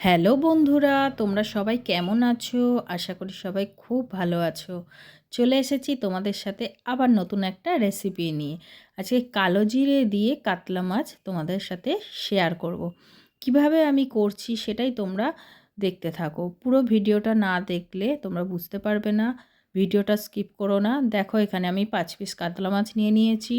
Hello বন্ধুরা, তোমরা সবাই কেমন আছো? আশা করি সবাই খুব ভালো আছো। চলে এসেছি তোমাদের সাথে আবার নতুন একটা রেসিপি নিয়ে। আজকে কালো জিরে দিয়ে কাতলা মাছ তোমাদের সাথে শেয়ার করব। কীভাবে আমি করছি সেটাই তোমরা দেখতে থাকো। পুরো ভিডিওটা না দেখলে তোমরা বুঝতে পারবে না। ভিডিওটা স্কিপ করো না। দেখো এখানে আমি পাঁচ পিস কাতলা মাছ নিয়ে নিয়েছি।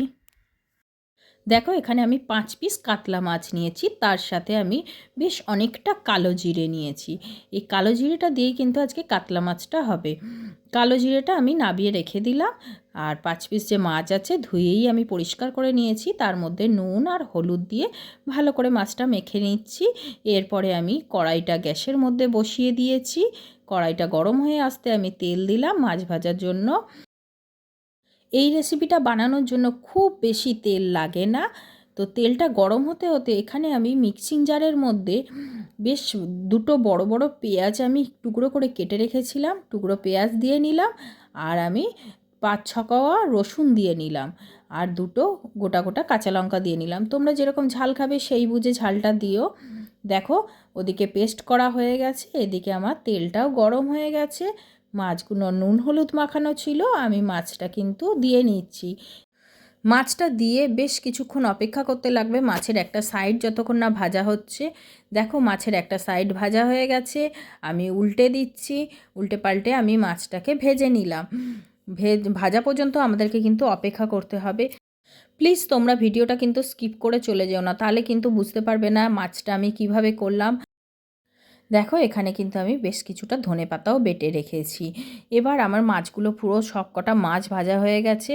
দেখো, এখানে আমি পাঁচ পিস কাতলা মাছ নিয়েছি, তার সাথে আমি বেশ অনেকটা কালো জিরে নিয়েছি। এই কালো জিরেটা দিয়েই কিন্তু আজকে কাতলা মাছটা হবে। কালো জিরেটা আমি নাবিয়ে রেখে দিলাম, আর পাঁচ পিস যে মাছ আছে, ধুয়েই আমি পরিষ্কার করে নিয়েছি। তার মধ্যে নুন আর হলুদ দিয়ে ভালো করে মাছটা মেখে নিচ্ছি। এরপরে আমি কড়াইটা গ্যাসের মধ্যে বসিয়ে দিয়েছি। কড়াইটা গরম হয়ে আসতে আমি তেল দিলাম মাছ ভাজার জন্য। এই রেসিপিটা বানানোর জন্য খুব বেশি তেল লাগে না। তো তেলটা গরম হতে হতে এখানে আমি মিক্সিং জারের মধ্যে বেশ দুটো বড় বড় পেঁয়াজ আমি টুকরো করে কেটে রেখেছিলাম, টুকরো পেঁয়াজ দিয়ে নিলাম আর আমি পাঁচ ছ কওয়া রসুন দিয়ে নিলাম আর দুটো গোটা গোটা কাঁচা লঙ্কা দিয়ে নিলাম। তোমরা যেরকম ঝাল খাবে সেই বুঝে ঝালটা দিও। দেখো, ওদিকে পেস্ট করা হয়ে গেছে, এদিকে আমার তেলটাও গরম হয়ে গেছে। মাছগুলো নুন হলুদ মাখানো ছিল, আমি মাছটা কিন্তু দিয়ে নিচ্ছি। মাছটা দিয়ে বেশ কিছুক্ষণ অপেক্ষা করতে লাগবে, মাছের একটা সাইড যতক্ষণ না ভাজা হচ্ছে। দেখো মাছের একটা সাইড ভাজা হয়ে গেছে, আমি উল্টে দিচ্ছি, উল্টে পাল্টে আমি মাছটাকে ভেজে নিলাম। ভেজ, ভাজা পর্যন্ত আমাদেরকে কিন্তু অপেক্ষা করতে হবে। প্লিজ তোমরা ভিডিওটা কিন্তু স্কিপ করে চলে যেও না, তাহলে কিন্তু বুঝতে পারবে না মাছটা আমি কীভাবে করলাম। দেখো, এখানে কিন্তু আমি বেশ কিছুটা ধনে পাতাও বেটে রেখেছি। এবার আমার মাছগুলো পুরো সব কটা মাছ ভাজা হয়ে গেছে।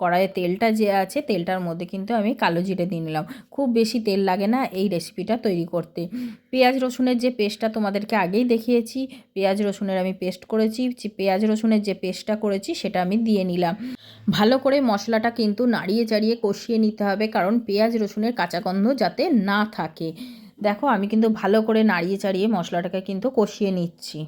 কড়াইয়ে তেলটা যে আছে, তেলটার মধ্যে কিন্তু আমি কালো জিরে দিয়ে নিলাম। খুব বেশি তেল লাগে না এই রেসিপিটা তৈরি করতে। পেঁয়াজ রসুনের যে পেস্টটা তোমাদেরকে আগেই দেখিয়েছি, পেঁয়াজ রসুনের আমি পেস্ট করেছি পেঁয়াজ রসুনের যে পেস্টটা করেছি, সেটা আমি দিয়ে নিলাম। ভালো করে মশলাটা কিন্তু নাড়িয়ে চাড়িয়ে কষিয়ে নিতে হবে, কারণ পেঁয়াজ রসুনের কাঁচা গন্ধ যাতে না থাকে। দেখো, আমি কিন্তু ভালো করে নাড়িয়ে চাড়িয়ে মশলাটাকে কিন্তু কষিয়ে নিচ্ছি।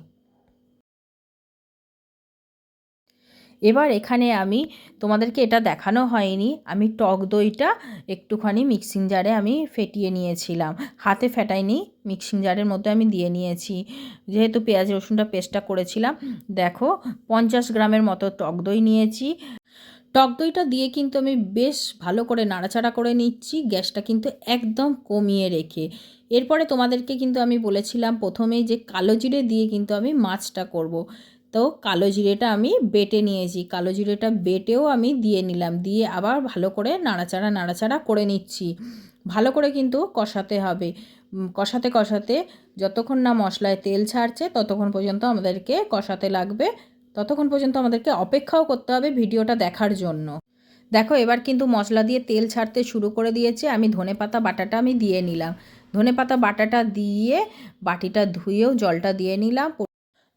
এবার এখানে আমি, তোমাদেরকে এটা দেখানো হয়নি, আমি টক দইটা একটুখানি মিক্সিং জারে আমি ফেটিয়ে নিয়েছিলাম। হাতে ফেটাইনি, মিক্সিং জারের মধ্যে আমি দিয়ে নিয়েছি। যেহেতু পেঁয়াজ রসুনটা পেস্টটা করেছিলাম, দেখো, পঞ্চাশ গ্রামের মতো টক দই নিয়েছি। টক দইটা দিয়ে কিন্তু আমি বেশ ভালো করে নাড়াচাড়া করে নিচ্ছি, গ্যাসটা কিন্তু একদম কমিয়ে রেখে। এরপরে তোমাদেরকে কিন্তু আমি বলেছিলাম প্রথমেই যে কালো জিরে দিয়ে কিন্তু আমি মাছটা করব। তো কালো জিরেটা আমি বেটে নিয়েছি, কালো জিরেটা বেটেও আমি দিয়ে নিলাম, দিয়ে আবার ভালো করে নাড়াচাড়া নাড়াচাড়া করে নিচ্ছি। ভালো করে কিন্তু কষাতে হবে। কষাতে কষাতে যতক্ষণ না মশলায় তেল ছাড়ছে ততক্ষণ পর্যন্ত আমাদেরকে কষাতে লাগবে। ততক্ষণ পর্যন্ত আমাদেরকে অপেক্ষাও করতে হবে ভিডিওটা দেখার জন্য। দেখো, এবার কিন্তু মশলা দিয়ে তেল ছাড়তে শুরু করে দিয়েছে। আমি ধনে পাতা বাটাটা আমি দিয়ে নিলাম। ধনে পাতা বাটাটা দিয়ে বাটিটা ধুয়েও জলটা দিয়ে নিলাম।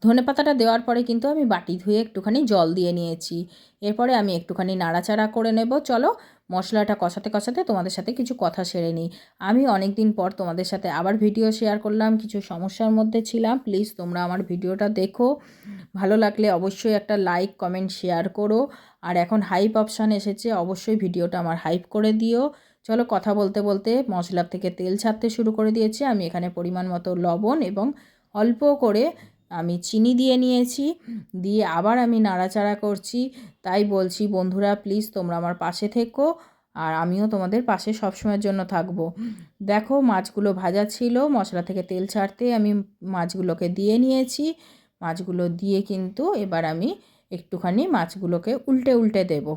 ধনে পাতাটা দেওয়ার পরে কিন্তু আমি বাটি ধুয়ে একটুখানি জল দিয়ে নিয়েছি। এরপরে আমি একটুখানি নাড়াচাড়া করে নেব। চলো, মশলাটা কষাতে কষাতে তোমাদের সাথে কিছু কথা সেরে নিই। আমি অনেক দিন পর তোমাদের সাথে আবার ভিডিও শেয়ার করলাম। কিছু সমস্যার মধ্যে ছিলাম। প্লিজ তোমরা আমার ভিডিওটা দেখো। ভালো লাগলে অবশ্যই একটা লাইক কমেন্ট শেয়ার করো। আর এখন হাইপ অপশান এসেছে, অবশ্যই ভিডিওটা আমার হাইপ করে দিও। চলো কথা বলতে বলতে মশলার থেকে তেল ছাড়তে শুরু করে দিয়েছি। আমি এখানে পরিমাণ মতো লবণ এবং অল্প করে আমি চিনি দিয়ে নিয়েছি। দিয়ে আবার আমি নাড়াচাড়া করছি। তাই বলছি, বন্ধুরা প্লিজ তোমরা আমার পাশে থেকো আর আমিও তোমাদের পাশে সবসময়ের জন্য থাকব। দেখো, মাছগুলো ভাজা ছিল। মশলা থেকে তেল ছাড়তে আমি মাছগুলোকে দিয়ে নিয়েছি। মাছগুলো দিয়ে কিন্তু এবার আমি একটুখানি মাছগুলোকে উল্টে উল্টে দেব।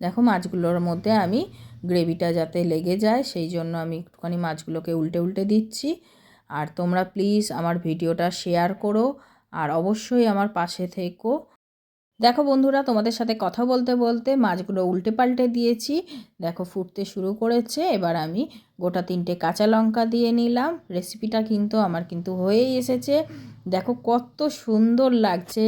দেখো মাছগুলোর মধ্যে আমি গ্রেভিটা যাতে লেগে যায়, সেই জন্য আমি একটুখানি মাছগুলোকে উল্টে উল্টে দিচ্ছি। আর তোমরা প্লিজ আমার ভিডিওটা শেয়ার করো আর অবশ্যই আমার পাশে থেকো। দেখো বন্ধুরা, তোমাদের সাথে কথা বলতে বলতে মাছগুলো উল্টে পাল্টে দিয়েছি। দেখো ফুটতে শুরু করেছে, এবার আমি গোটা তিনটে কাঁচা লঙ্কা দিয়ে নিলাম। রেসিপিটা কিন্তু আমার কিন্তু হয়েই এসেছে। দেখো কত সুন্দর লাগছে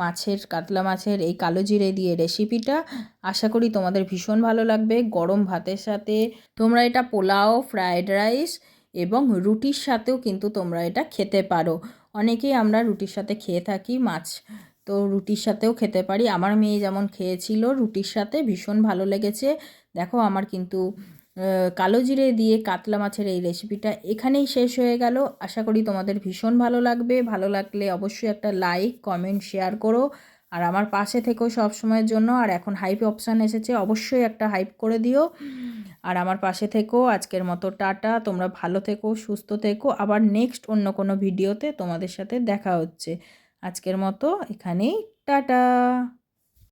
মাছের, কাতলা মাছের এই কালো জিরে দিয়ে রেসিপিটা আশা করি তোমাদের ভীষণ ভালো লাগবে। গরম ভাতের সাথে তোমরা এটা পোলাও ফ্রায়েড রাইস এবং রুটির সাথেও কিন্তু তোমরা এটা খেতে পারো। অনেকেই আমরা রুটির সাথে খেয়ে থাকি, মাছ তো রুটির সাথেও খেতে পারি। আমার মেয়ে যেমন খেয়েছিল, রুটির সাথে ভীষণ ভালো লেগেছে। দেখো আমার কিন্তু কালো জিরে দিয়ে কাতলা মাছের এই রেসিপিটা এখানেই শেষ হয়ে গেল। আশা করি তোমাদের ভীষণ ভালো লাগবে। ভালো লাগলে অবশ্যই একটা লাইক কমেন্ট শেয়ার করো। আর আমার পাশে থেকেও সব সময়ের জন্য। আর এখন হাইপ অপশান এসেছে, অবশ্যই একটা হাইপ করে দিও। আর আমার পাশে থেকেও আজকের মতো টাটা। তোমরা ভালো থেকো, সুস্থ থেকো। আবার নেক্সট অন্য কোনো ভিডিওতে তোমাদের সাথে দেখা হচ্ছে। আজকের মতো এখানেই, টাটা!